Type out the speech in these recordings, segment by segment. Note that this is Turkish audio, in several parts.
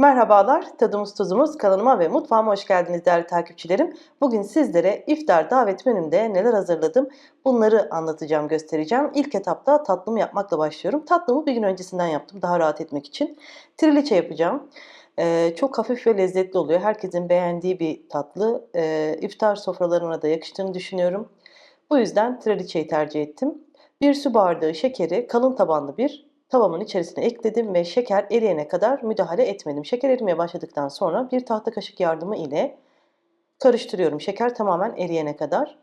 Merhabalar, tadımız tuzumuz kanalıma ve mutfağıma hoş geldiniz değerli takipçilerim. Bugün sizlere iftar davet menümde neler hazırladım bunları anlatacağım, göstereceğim. İlk etapta tatlımı yapmakla başlıyorum. Tatlımı bir gün öncesinden yaptım daha rahat etmek için. Triliçe yapacağım. Ee, çok hafif ve lezzetli oluyor. Herkesin beğendiği bir tatlı. Ee, iftar sofralarına da yakıştığını düşünüyorum. Bu yüzden triliçeyi tercih ettim. Bir su bardağı şekeri kalın tabanlı bir Tavamın içerisine ekledim ve şeker eriyene kadar müdahale etmedim. Şeker erimeye başladıktan sonra bir tahta kaşık yardımı ile karıştırıyorum. Şeker tamamen eriyene kadar.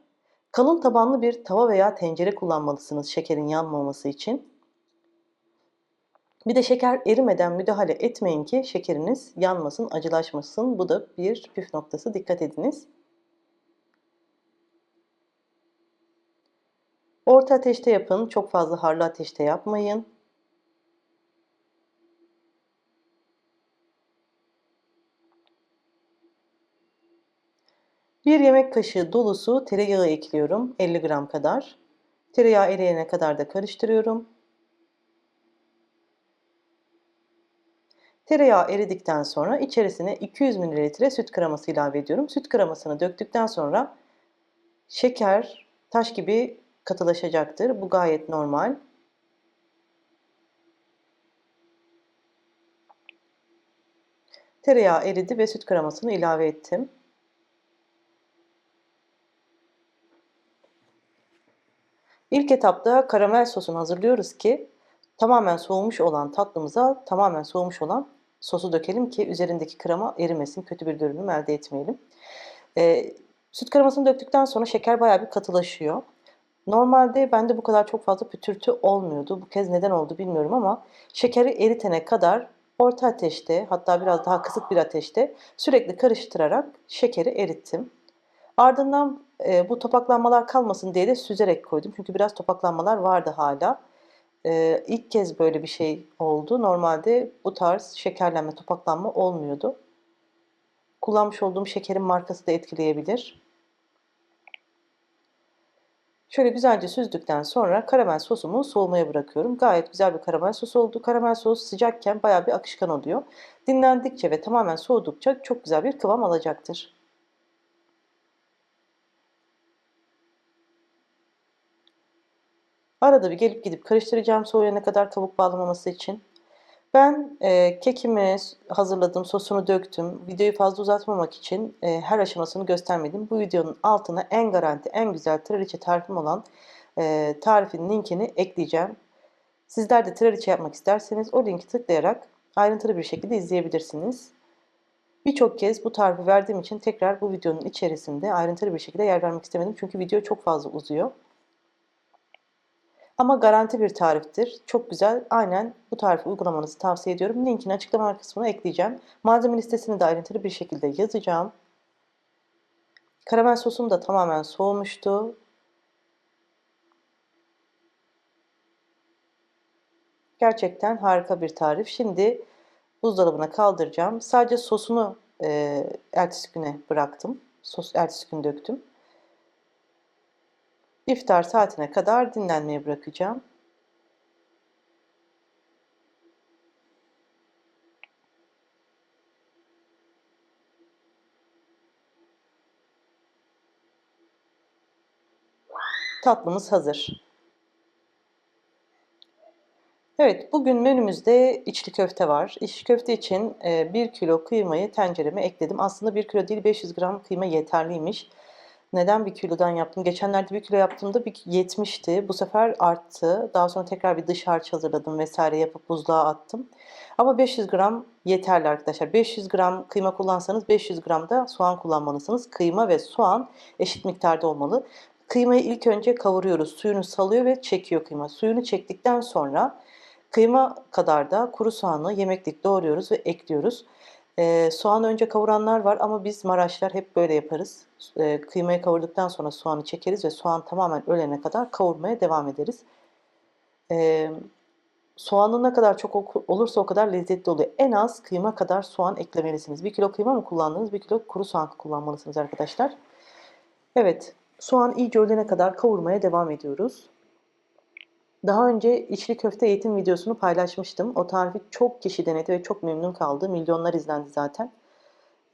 Kalın tabanlı bir tava veya tencere kullanmalısınız şekerin yanmaması için. Bir de şeker erimeden müdahale etmeyin ki şekeriniz yanmasın, acılaşmasın. Bu da bir püf noktası. Dikkat ediniz. Orta ateşte yapın. Çok fazla harlı ateşte yapmayın. Bir yemek kaşığı dolusu tereyağı ekliyorum. 50 gram kadar. Tereyağı eriyene kadar da karıştırıyorum. Tereyağı eridikten sonra içerisine 200 ml süt kreması ilave ediyorum. Süt kremasını döktükten sonra şeker taş gibi katılaşacaktır. Bu gayet normal. Tereyağı eridi ve süt kremasını ilave ettim. İlk etapta karamel sosunu hazırlıyoruz ki tamamen soğumuş olan tatlımıza tamamen soğumuş olan sosu dökelim ki üzerindeki krema erimesin, kötü bir görünüm elde etmeyelim. Ee, süt kremasını döktükten sonra şeker bayağı bir katılaşıyor. Normalde bende bu kadar çok fazla pütürtü olmuyordu. Bu kez neden oldu bilmiyorum ama şekeri eritene kadar orta ateşte hatta biraz daha kısık bir ateşte sürekli karıştırarak şekeri erittim. Ardından e, bu topaklanmalar kalmasın diye de süzerek koydum. Çünkü biraz topaklanmalar vardı hala. E, ilk kez böyle bir şey oldu. Normalde bu tarz şekerlenme, topaklanma olmuyordu. Kullanmış olduğum şekerin markası da etkileyebilir. Şöyle güzelce süzdükten sonra karamel sosumu soğumaya bırakıyorum. Gayet güzel bir karamel sos oldu. Karamel sos sıcakken baya bir akışkan oluyor. Dinlendikçe ve tamamen soğudukça çok güzel bir kıvam alacaktır. Arada bir gelip gidip karıştıracağım soğuyana kadar kabuk bağlamaması için. Ben e, kekimi hazırladım, sosunu döktüm. Videoyu fazla uzatmamak için e, her aşamasını göstermedim. Bu videonun altına en garanti, en güzel traliçe tarifim olan e, tarifin linkini ekleyeceğim. Sizler de traliçe yapmak isterseniz o linki tıklayarak ayrıntılı bir şekilde izleyebilirsiniz. Birçok kez bu tarifi verdiğim için tekrar bu videonun içerisinde ayrıntılı bir şekilde yer vermek istemedim. Çünkü video çok fazla uzuyor. Ama garanti bir tariftir. Çok güzel. Aynen bu tarifi uygulamanızı tavsiye ediyorum. Linkini açıklama kısmına ekleyeceğim. Malzeme listesini de ayrıntılı bir şekilde yazacağım. Karamel sosum da tamamen soğumuştu. Gerçekten harika bir tarif. Şimdi buzdolabına kaldıracağım. Sadece sosunu e, ertesi güne bıraktım. Sos ertesi gün döktüm. İftar saatine kadar dinlenmeye bırakacağım. Tatlımız hazır. Evet, bugün menümüzde içli köfte var. İçli köfte için 1 kilo kıymayı tencereme ekledim. Aslında 1 kilo değil 500 gram kıyma yeterliymiş. Neden bir kilodan yaptım? Geçenlerde bir kilo yaptığımda bir 70'ti. Bu sefer arttı. Daha sonra tekrar bir dış harç hazırladım vesaire yapıp buzluğa attım. Ama 500 gram yeterli arkadaşlar. 500 gram kıyma kullansanız 500 gram da soğan kullanmalısınız. Kıyma ve soğan eşit miktarda olmalı. Kıymayı ilk önce kavuruyoruz. Suyunu salıyor ve çekiyor kıyma. Suyunu çektikten sonra kıyma kadar da kuru soğanı yemeklik doğruyoruz ve ekliyoruz. Ee, soğan önce kavuranlar var ama biz Maraşlar hep böyle yaparız. Ee, kıymayı kavurduktan sonra soğanı çekeriz ve soğan tamamen ölene kadar kavurmaya devam ederiz. Ee, soğanın ne kadar çok olursa o kadar lezzetli oluyor. En az kıyma kadar soğan eklemelisiniz. Bir kilo kıyma mı kullandınız? Bir kilo kuru soğan kullanmalısınız arkadaşlar. Evet, soğan iyice ölene kadar kavurmaya devam ediyoruz. Daha önce içli köfte eğitim videosunu paylaşmıştım. O tarifi çok kişi denedi ve çok memnun kaldı. Milyonlar izlendi zaten.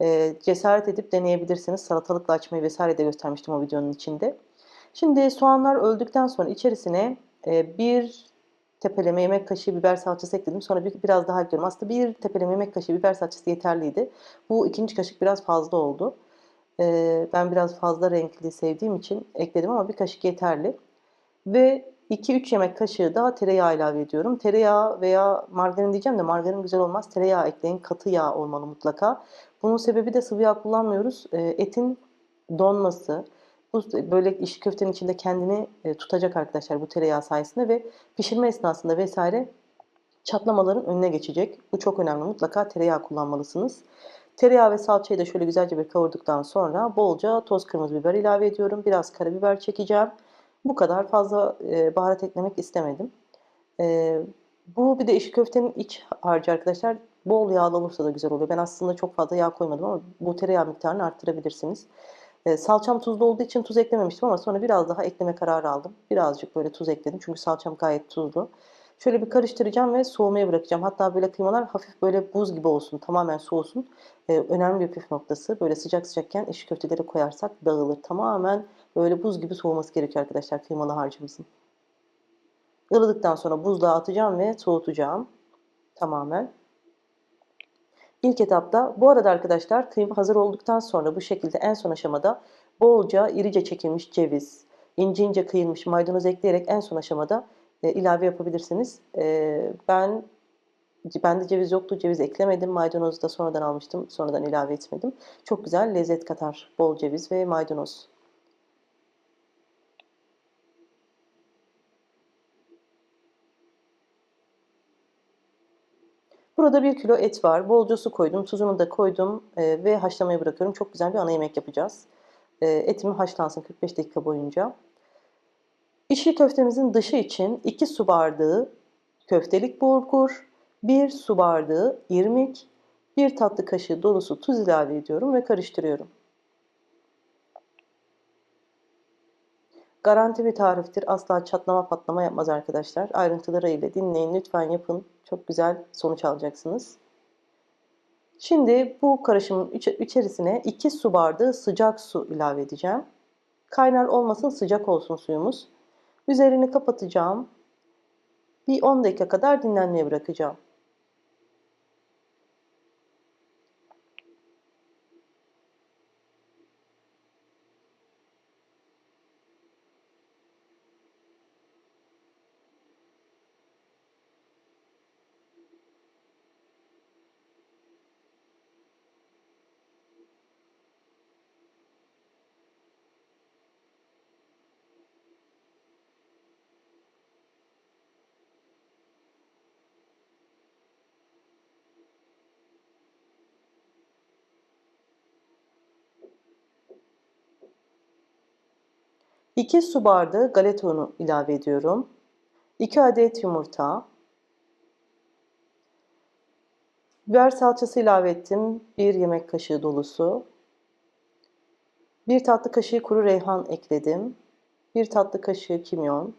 Ee, cesaret edip deneyebilirsiniz. Salatalıkla açmayı vesaire de göstermiştim o videonun içinde. Şimdi soğanlar öldükten sonra içerisine e, bir tepeleme yemek kaşığı biber salçası ekledim. Sonra bir, biraz daha ekliyorum. Aslında bir tepeleme yemek kaşığı biber salçası yeterliydi. Bu ikinci kaşık biraz fazla oldu. Ee, ben biraz fazla renkli sevdiğim için ekledim ama bir kaşık yeterli. Ve 2-3 yemek kaşığı daha tereyağı ilave ediyorum. Tereyağı veya margarin diyeceğim de margarin güzel olmaz. Tereyağı ekleyin. Katı yağ olmalı mutlaka. Bunun sebebi de sıvı yağ kullanmıyoruz. E, etin donması, bu böyle iş köftenin içinde kendini e, tutacak arkadaşlar bu tereyağı sayesinde ve pişirme esnasında vesaire çatlamaların önüne geçecek. Bu çok önemli. Mutlaka tereyağı kullanmalısınız. Tereyağı ve salçayı da şöyle güzelce bir kavurduktan sonra bolca toz kırmızı biber ilave ediyorum. Biraz karabiber çekeceğim. Bu kadar fazla e, baharat eklemek istemedim. E, bu bir de iş köftenin iç harcı arkadaşlar. Bol yağlı olursa da güzel oluyor. Ben aslında çok fazla yağ koymadım ama bu tereyağı miktarını arttırabilirsiniz. E, salçam tuzlu olduğu için tuz eklememiştim ama sonra biraz daha ekleme kararı aldım. Birazcık böyle tuz ekledim çünkü salçam gayet tuzlu. Şöyle bir karıştıracağım ve soğumaya bırakacağım. Hatta böyle kıymalar hafif böyle buz gibi olsun, tamamen soğusun. Ee, önemli bir püf noktası. Böyle sıcak sıcakken iş köfteleri koyarsak dağılır. Tamamen böyle buz gibi soğuması gerekiyor arkadaşlar kıymalı harcımızın. Ilıdıktan sonra buzluğa atacağım ve soğutacağım. Tamamen. İlk etapta bu arada arkadaşlar kıyma hazır olduktan sonra bu şekilde en son aşamada bolca irice çekilmiş ceviz, ince ince kıyılmış maydanoz ekleyerek en son aşamada e, ilave yapabilirsiniz. E, ben bende ceviz yoktu. Ceviz eklemedim. Maydanozu da sonradan almıştım. Sonradan ilave etmedim. Çok güzel lezzet katar. Bol ceviz ve maydanoz. Burada bir kilo et var. Bolca su koydum. Tuzunu da koydum e, ve haşlamaya bırakıyorum. Çok güzel bir ana yemek yapacağız. E, etimi haşlansın 45 dakika boyunca. İçli köftemizin dışı için 2 su bardağı köftelik bulgur, 1 su bardağı irmik, 1 tatlı kaşığı dolusu tuz ilave ediyorum ve karıştırıyorum. Garanti bir tariftir. Asla çatlama patlama yapmaz arkadaşlar. Ayrıntılarıyla dinleyin. Lütfen yapın. Çok güzel sonuç alacaksınız. Şimdi bu karışımın içerisine 2 su bardağı sıcak su ilave edeceğim. Kaynar olmasın sıcak olsun suyumuz. Üzerini kapatacağım. Bir 10 dakika kadar dinlenmeye bırakacağım. İki su bardağı galeta unu ilave ediyorum. 2 adet yumurta. Biber salçası ilave ettim. 1 yemek kaşığı dolusu. 1 tatlı kaşığı kuru reyhan ekledim. 1 tatlı kaşığı kimyon.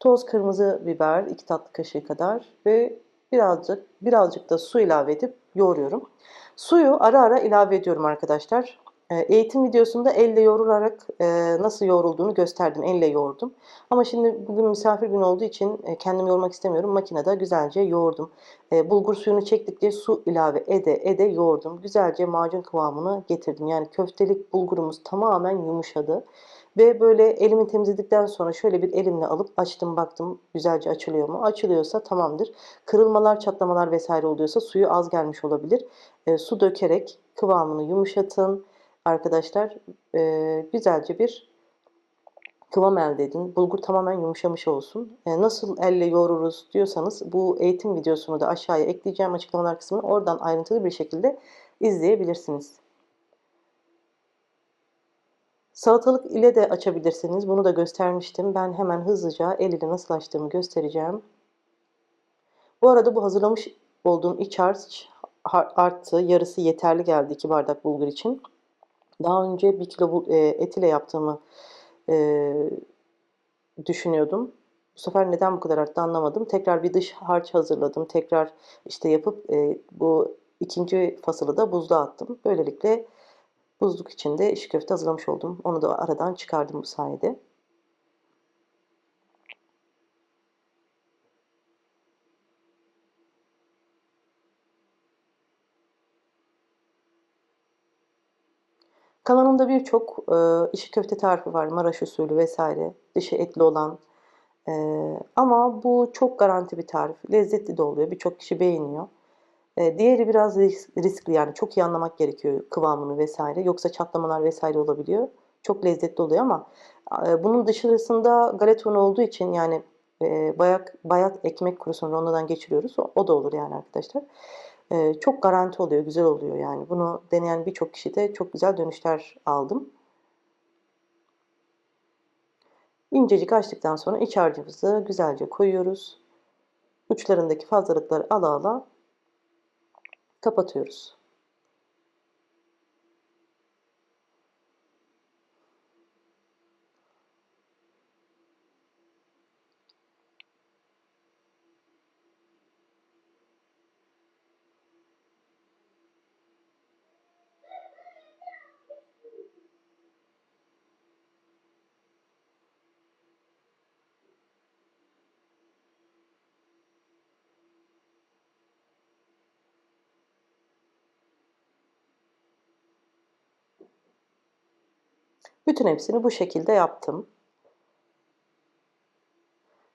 Toz kırmızı biber 2 tatlı kaşığı kadar ve birazcık birazcık da su ilave edip yoğuruyorum. Suyu ara ara ilave ediyorum arkadaşlar. Ee, eğitim videosunda elle yoğrularak e, nasıl yoğrulduğunu gösterdim. Elle yoğurdum. Ama şimdi bugün misafir gün olduğu için e, kendim yoğurmak istemiyorum. Makinede güzelce yoğurdum. E, bulgur suyunu çektikçe su ilave ede ede yoğurdum. Güzelce macun kıvamını getirdim. Yani köftelik bulgurumuz tamamen yumuşadı. Ve böyle elimi temizledikten sonra şöyle bir elimle alıp açtım baktım güzelce açılıyor mu? Açılıyorsa tamamdır. Kırılmalar, çatlamalar vesaire oluyorsa suyu az gelmiş olabilir. E, su dökerek kıvamını yumuşatın arkadaşlar e, güzelce bir kıvam elde edin. Bulgur tamamen yumuşamış olsun. E, nasıl elle yoğururuz diyorsanız bu eğitim videosunu da aşağıya ekleyeceğim açıklamalar kısmını. Oradan ayrıntılı bir şekilde izleyebilirsiniz. Salatalık ile de açabilirsiniz. Bunu da göstermiştim. Ben hemen hızlıca el ile nasıl açtığımı göstereceğim. Bu arada bu hazırlamış olduğum iç harç arttı. Yarısı yeterli geldi 2 bardak bulgur için. Daha önce bir kilo e, et ile yaptığımı e, düşünüyordum. Bu sefer neden bu kadar arttı anlamadım. Tekrar bir dış harç hazırladım. Tekrar işte yapıp e, bu ikinci fasılı da buzluğa attım. Böylelikle buzluk içinde işi köfte hazırlamış oldum. Onu da aradan çıkardım bu sayede. Kanalımda birçok e, içi köfte tarifi var. Maraş usulü vesaire. Dışı etli olan. E, ama bu çok garanti bir tarif. Lezzetli de oluyor. Birçok kişi beğeniyor. E, diğeri biraz riskli yani çok iyi anlamak gerekiyor kıvamını vesaire. Yoksa çatlamalar vesaire olabiliyor. Çok lezzetli oluyor ama e, bunun dışarısında galeta unu olduğu için yani e, bayat, bayat ekmek kurusunu rondodan geçiriyoruz. O, o da olur yani arkadaşlar. Çok garanti oluyor, güzel oluyor yani. Bunu deneyen birçok kişi de çok güzel dönüşler aldım. İncecik açtıktan sonra iç harcımızı güzelce koyuyoruz. Uçlarındaki fazlalıkları ala ala kapatıyoruz. Bütün hepsini bu şekilde yaptım.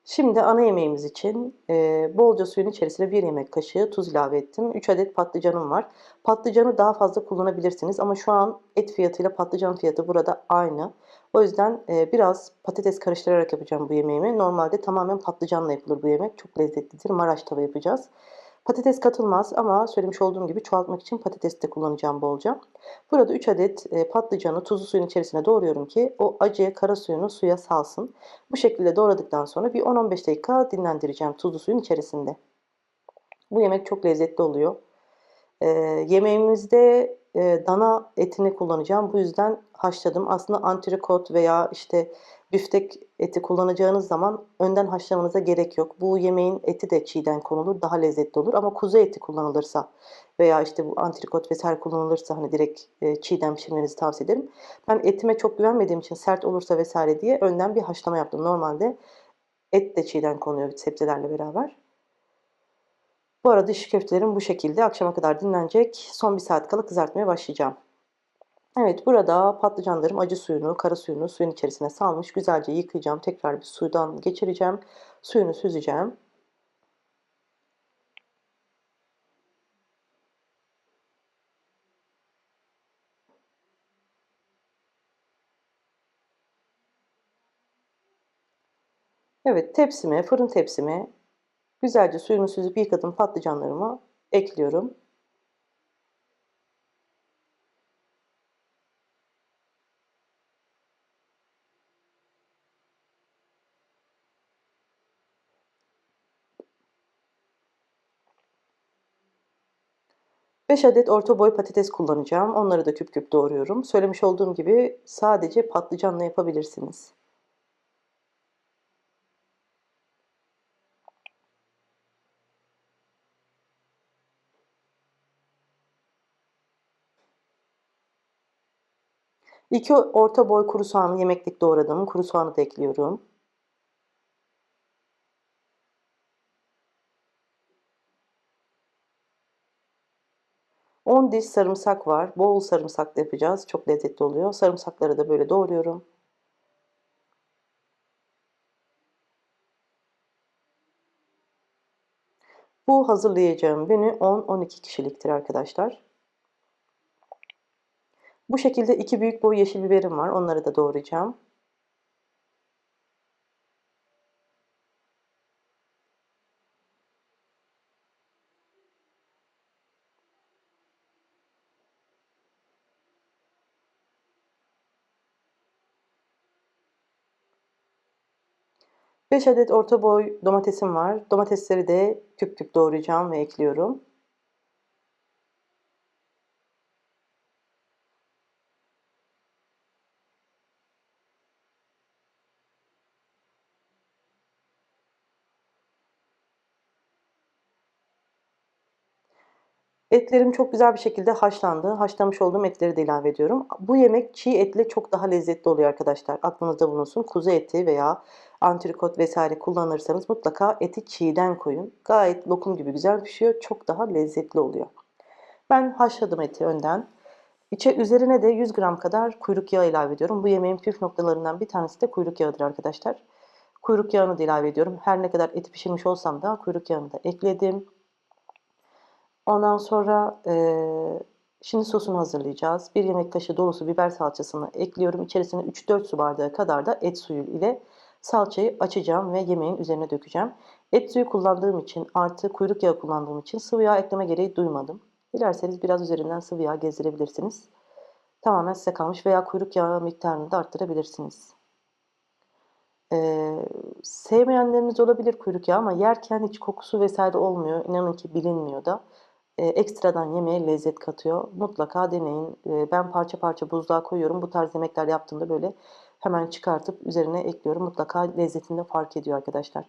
Şimdi ana yemeğimiz için e, bolca suyun içerisine 1 yemek kaşığı tuz ilave ettim. 3 adet patlıcanım var. Patlıcanı daha fazla kullanabilirsiniz ama şu an et fiyatıyla patlıcan fiyatı burada aynı. O yüzden e, biraz patates karıştırarak yapacağım bu yemeğimi. Normalde tamamen patlıcanla yapılır bu yemek. Çok lezzetlidir. Maraş tava yapacağız. Patates katılmaz ama söylemiş olduğum gibi çoğaltmak için patates de kullanacağım bolca. Burada 3 adet e, patlıcanı tuzlu suyun içerisine doğruyorum ki o acı kara suyunu suya salsın. Bu şekilde doğradıktan sonra bir 10-15 dakika dinlendireceğim tuzlu suyun içerisinde. Bu yemek çok lezzetli oluyor. E, yemeğimizde e, dana etini kullanacağım. Bu yüzden haşladım. Aslında antrikot veya işte büftek eti kullanacağınız zaman önden haşlamanıza gerek yok. Bu yemeğin eti de çiğden konulur. Daha lezzetli olur. Ama kuzu eti kullanılırsa veya işte bu antrikot vesaire kullanılırsa hani direkt e, çiğden pişirmenizi tavsiye ederim. Ben etime çok güvenmediğim için sert olursa vesaire diye önden bir haşlama yaptım. Normalde et de çiğden konuyor sebzelerle beraber. Bu arada iş köftelerim bu şekilde akşama kadar dinlenecek. Son bir saat kala kızartmaya başlayacağım. Evet burada patlıcanlarım acı suyunu, kara suyunu suyun içerisine salmış. Güzelce yıkayacağım. Tekrar bir sudan geçireceğim. Suyunu süzeceğim. Evet tepsime, fırın tepsime güzelce suyunu süzüp yıkadım patlıcanlarımı ekliyorum. 5 adet orta boy patates kullanacağım. Onları da küp küp doğruyorum. Söylemiş olduğum gibi sadece patlıcanla yapabilirsiniz. İki orta boy kuru soğanı yemeklik doğradım. Kuru soğanı da ekliyorum. 10 diş sarımsak var. Bol sarımsaklı yapacağız. Çok lezzetli oluyor. Sarımsakları da böyle doğruyorum. Bu hazırlayacağım menü 10-12 kişiliktir arkadaşlar. Bu şekilde iki büyük boy yeşil biberim var. Onları da doğrayacağım. 5 adet orta boy domatesim var. Domatesleri de küp küp doğrayacağım ve ekliyorum. Etlerim çok güzel bir şekilde haşlandı. Haşlamış olduğum etleri de ilave ediyorum. Bu yemek çiğ etle çok daha lezzetli oluyor arkadaşlar. Aklınızda bulunsun. Kuzu eti veya antrikot vesaire kullanırsanız mutlaka eti çiğden koyun. Gayet lokum gibi güzel pişiyor. Çok daha lezzetli oluyor. Ben haşladım eti önden. İçe, üzerine de 100 gram kadar kuyruk yağı ilave ediyorum. Bu yemeğin püf noktalarından bir tanesi de kuyruk yağıdır arkadaşlar. Kuyruk yağını da ilave ediyorum. Her ne kadar eti pişirmiş olsam da kuyruk yağını da ekledim. Ondan sonra e, şimdi sosunu hazırlayacağız. Bir yemek kaşığı dolusu biber salçasını ekliyorum. İçerisine 3-4 su bardağı kadar da et suyu ile salçayı açacağım ve yemeğin üzerine dökeceğim. Et suyu kullandığım için artı kuyruk yağı kullandığım için sıvı yağ ekleme gereği duymadım. Dilerseniz biraz üzerinden sıvı yağ gezdirebilirsiniz. Tamamen size kalmış veya kuyruk yağı miktarını da arttırabilirsiniz. Ee, sevmeyenleriniz olabilir kuyruk yağı ama yerken hiç kokusu vesaire olmuyor. İnanın ki bilinmiyor da. Ee, ekstradan yemeğe lezzet katıyor. Mutlaka deneyin. Ee, ben parça parça buzluğa koyuyorum. Bu tarz yemekler yaptığımda böyle hemen çıkartıp üzerine ekliyorum. Mutlaka lezzetinde fark ediyor arkadaşlar.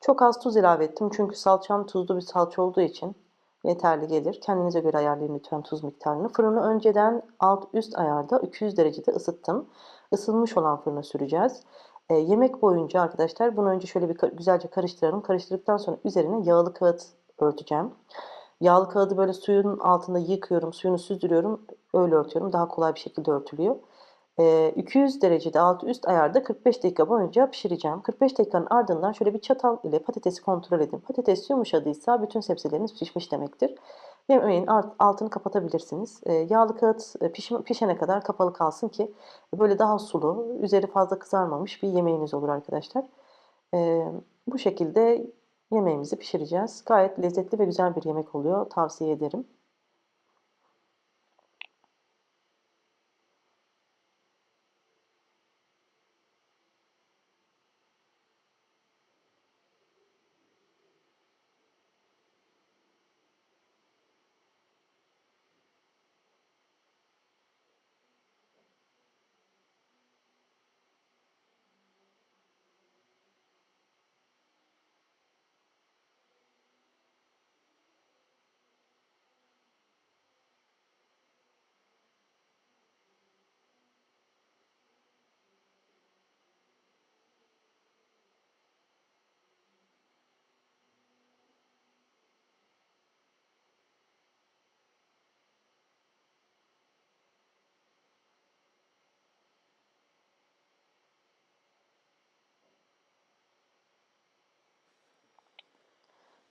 Çok az tuz ilave ettim çünkü salçam tuzlu bir salça olduğu için yeterli gelir. Kendinize göre ayarlayın lütfen tuz miktarını. Fırını önceden alt üst ayarda 200 derecede ısıttım. Isınmış olan fırına süreceğiz. E, yemek boyunca arkadaşlar bunu önce şöyle bir güzelce karıştıralım. Karıştırdıktan sonra üzerine yağlı kağıt örteceğim. Yağlı kağıdı böyle suyun altında yıkıyorum, suyunu süzdürüyorum, öyle örtüyorum. Daha kolay bir şekilde örtülüyor. 200 derecede alt üst ayarda 45 dakika boyunca pişireceğim. 45 dakikanın ardından şöyle bir çatal ile patatesi kontrol edin. Patates yumuşadıysa bütün sebzeleriniz pişmiş demektir. Yemeğin altını kapatabilirsiniz. Yağlı kağıt pişene kadar kapalı kalsın ki böyle daha sulu, üzeri fazla kızarmamış bir yemeğiniz olur arkadaşlar. Bu şekilde yemeğimizi pişireceğiz. Gayet lezzetli ve güzel bir yemek oluyor. Tavsiye ederim.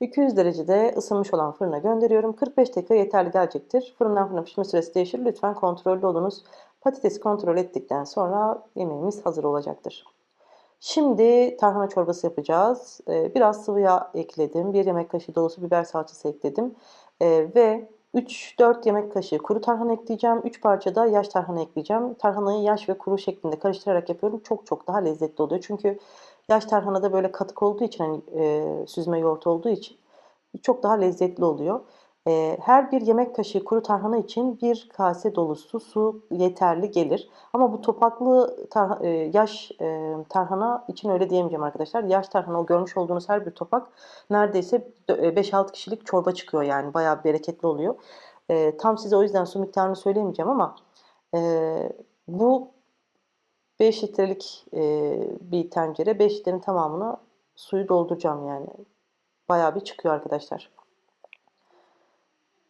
200 derecede ısınmış olan fırına gönderiyorum. 45 dakika yeterli gelecektir. Fırından fırına pişme süresi değişir. Lütfen kontrollü olunuz. Patatesi kontrol ettikten sonra yemeğimiz hazır olacaktır. Şimdi tarhana çorbası yapacağız. Ee, biraz sıvı yağ ekledim. 1 yemek kaşığı dolusu biber salçası ekledim. Ee, ve 3-4 yemek kaşığı kuru tarhana ekleyeceğim. 3 parça da yaş tarhana ekleyeceğim. Tarhanayı yaş ve kuru şeklinde karıştırarak yapıyorum. Çok çok daha lezzetli oluyor. Çünkü yaş tarhanada böyle katık olduğu için hani e, süzme yoğurt olduğu için çok daha lezzetli oluyor. E, her bir yemek kaşığı kuru tarhana için bir kase dolusu su yeterli gelir. Ama bu topaklı tar e, yaş e, tarhana için öyle diyemeyeceğim arkadaşlar. Yaş tarhana o görmüş olduğunuz her bir topak neredeyse 5-6 kişilik çorba çıkıyor yani. Bayağı bereketli oluyor. E, tam size o yüzden su miktarını söyleyemeyeceğim ama e, bu 5 litrelik e, bir tencere. 5 litrenin tamamına suyu dolduracağım yani. Bayağı bir çıkıyor arkadaşlar.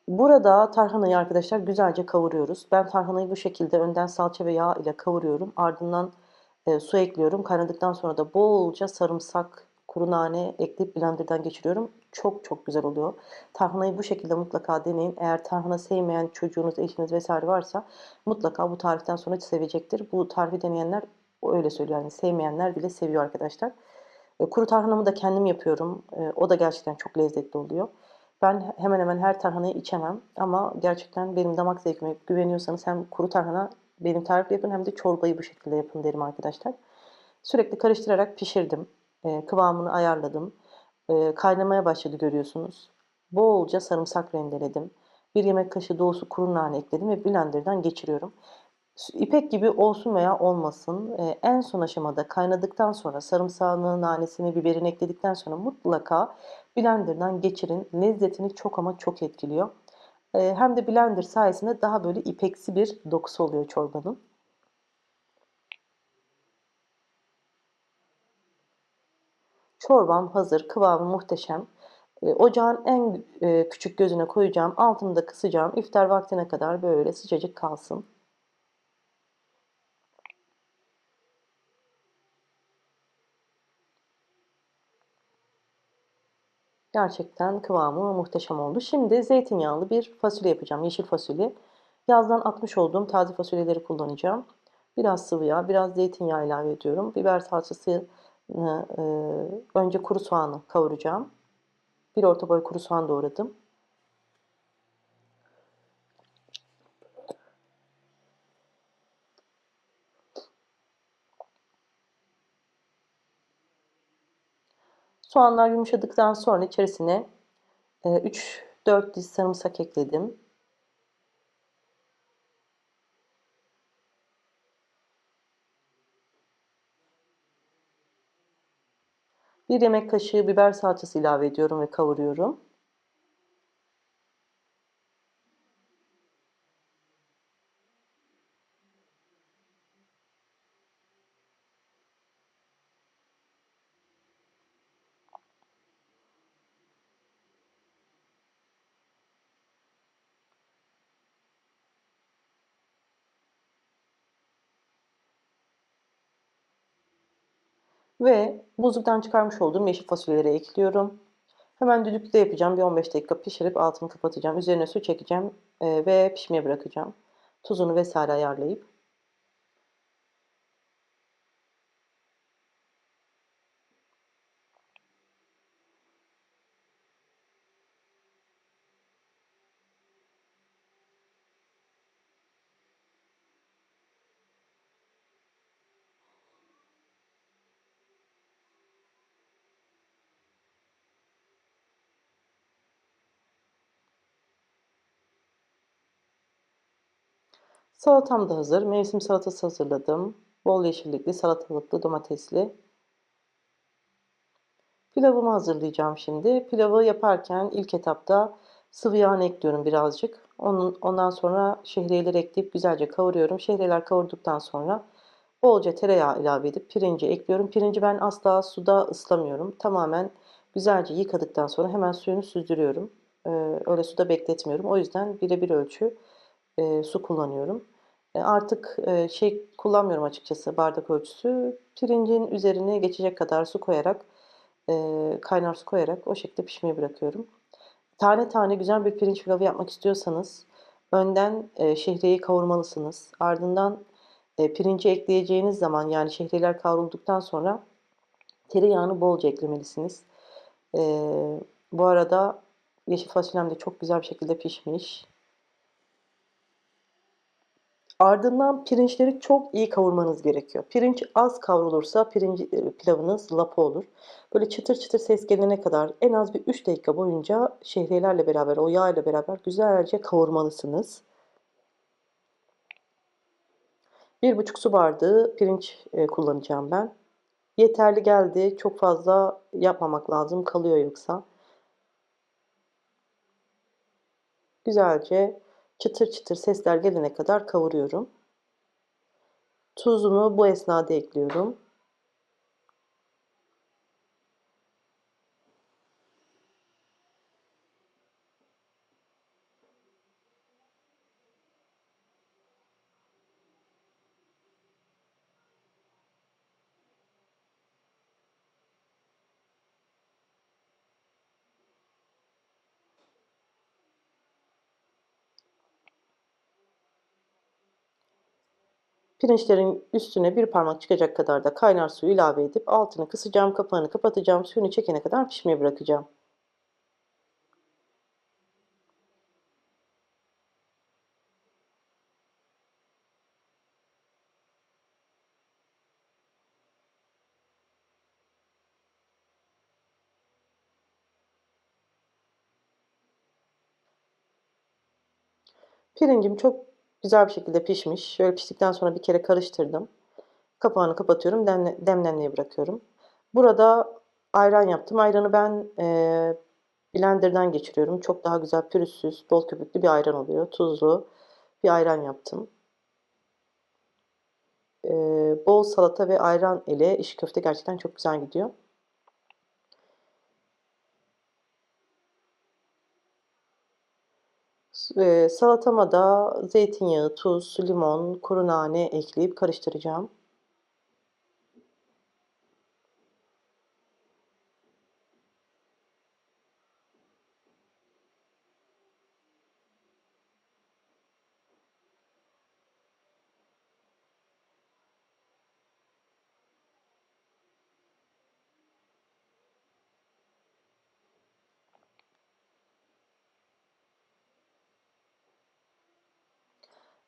Burada tarhanayı arkadaşlar güzelce kavuruyoruz. Ben tarhanayı bu şekilde önden salça ve yağ ile kavuruyorum. Ardından e, su ekliyorum. Kaynadıktan sonra da bolca sarımsak, kuru nane ekleyip blenderdan geçiriyorum. Çok çok güzel oluyor. Tarhanayı bu şekilde mutlaka deneyin. Eğer tarhana sevmeyen çocuğunuz, eşiniz vesaire varsa mutlaka bu tariften sonra sevecektir. Bu tarifi deneyenler öyle söylüyor. Yani sevmeyenler bile seviyor arkadaşlar. E, kuru tarhanamı da kendim yapıyorum. E, o da gerçekten çok lezzetli oluyor. Ben hemen hemen her tarhanayı içemem ama gerçekten benim damak zevkime güveniyorsanız hem kuru tarhana benim tarifle yapın hem de çorbayı bu şekilde yapın derim arkadaşlar. Sürekli karıştırarak pişirdim. E, kıvamını ayarladım. E, kaynamaya başladı görüyorsunuz. Bolca sarımsak rendeledim. Bir yemek kaşığı dolusu kuru nane ekledim ve blenderdan geçiriyorum. İpek gibi olsun veya olmasın, eee, en son aşamada kaynadıktan sonra sarımsağını, nanesini, biberini ekledikten sonra mutlaka blenderdan geçirin. Lezzetini çok ama çok etkiliyor. Eee, hem de blender sayesinde daha böyle ipeksi bir dokusu oluyor çorbanın. Çorbam hazır, kıvamı muhteşem. Eee, ocağın en, eee, küçük gözüne koyacağım, altını da kısacağım. İftar vaktine kadar böyle sıcacık kalsın. Gerçekten kıvamı muhteşem oldu. Şimdi zeytinyağlı bir fasulye yapacağım, yeşil fasulye. Yazdan atmış olduğum taze fasulyeleri kullanacağım. Biraz sıvı yağ, biraz zeytinyağı ilave ediyorum. Biber salçasını, eee, önce kuru soğanı kavuracağım. Bir orta boy kuru soğan doğradım. Soğanlar yumuşadıktan sonra içerisine, eee, 3-4 diş sarımsak ekledim. Bir yemek kaşığı biber salçası ilave ediyorum ve kavuruyorum. Ve buzluktan çıkarmış olduğum yeşil fasulyeleri ekliyorum. Hemen düdüklüde yapacağım. Bir 15 dakika pişirip altını kapatacağım. Üzerine su çekeceğim, eee, ve pişmeye bırakacağım. Tuzunu vs. ayarlayıp. Salatam da hazır. Mevsim salatası hazırladım. Bol yeşillikli, salatalıklı, domatesli. Pilavımı hazırlayacağım şimdi. Pilavı yaparken ilk etapta sıvı yağını ekliyorum birazcık. Onun ondan sonra şehriyeleri ekleyip güzelce kavuruyorum. Şehriyeler kavurduktan sonra bolca tereyağı ilave edip pirinci ekliyorum. Pirinci ben asla suda ıslamıyorum. Tamamen güzelce yıkadıktan sonra hemen suyunu süzdürüyorum. Eee, öyle suda bekletmiyorum. O yüzden bire bir ölçü, eee, su kullanıyorum. Eee, artık, eee, şey kullanmıyorum açıkçası bardak ölçüsü. Pirincin üzerine geçecek kadar su koyarak, eee, kaynar su koyarak o şekilde pişmeye bırakıyorum. Tane tane güzel bir pirinç pilavı yapmak istiyorsanız önden, şehriyeyi kavurmalısınız. Ardından, pirinci ekleyeceğiniz zaman, yani şehriyeler kavrulduktan sonra tereyağını bolca eklemelisiniz. Bu arada yeşil fasulyem de çok güzel bir şekilde pişmiş. Ardından pirinçleri çok iyi kavurmanız gerekiyor. Pirinç az kavrulursa pirinci eee, pilavınız lapa olur. Böyle çıtır çıtır ses gelene kadar en az bir 3 dakika boyunca şehriyelerle beraber, o yağ ile beraber güzelce kavurmalısınız. 1,5 su bardağı pirinç, eee, kullanacağım ben. Yeterli geldi. Çok fazla yapmamak lazım, kalıyor yoksa. Güzelce çıtır çıtır sesler gelene kadar kavuruyorum. Tuzunu bu esnada ekliyorum. Pirinçlerin üstüne bir parmak çıkacak kadar da kaynar suyu ilave edip altını kısacağım, kapağını kapatacağım. Suyunu çekene kadar pişmeye bırakacağım. Pirincim çok Güzel bir şekilde pişmiş. Şöyle piştikten sonra bir kere karıştırdım. Kapağını kapatıyorum, demle demlenmeye bırakıyorum. Burada ayran yaptım. Ayranı ben, eee, blenderdan geçiriyorum. Çok daha güzel pürüzsüz, bol köpüklü bir ayran oluyor. Tuzlu bir ayran yaptım. Eee, bol salata ve ayran ile içli köfte gerçekten çok güzel gidiyor. Salatama da zeytinyağı, tuz, limon, kuru nane ekleyip karıştıracağım.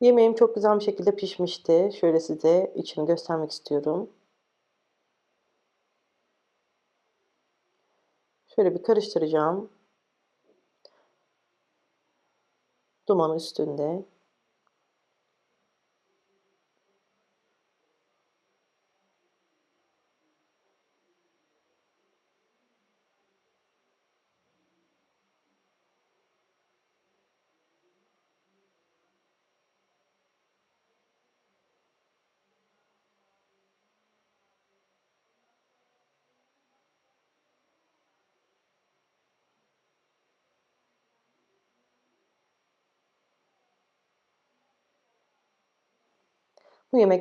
Yemeğim çok güzel bir şekilde pişmişti. Şöyle size içini göstermek istiyorum. Şöyle bir karıştıracağım. Duman üstünde. Bu yemek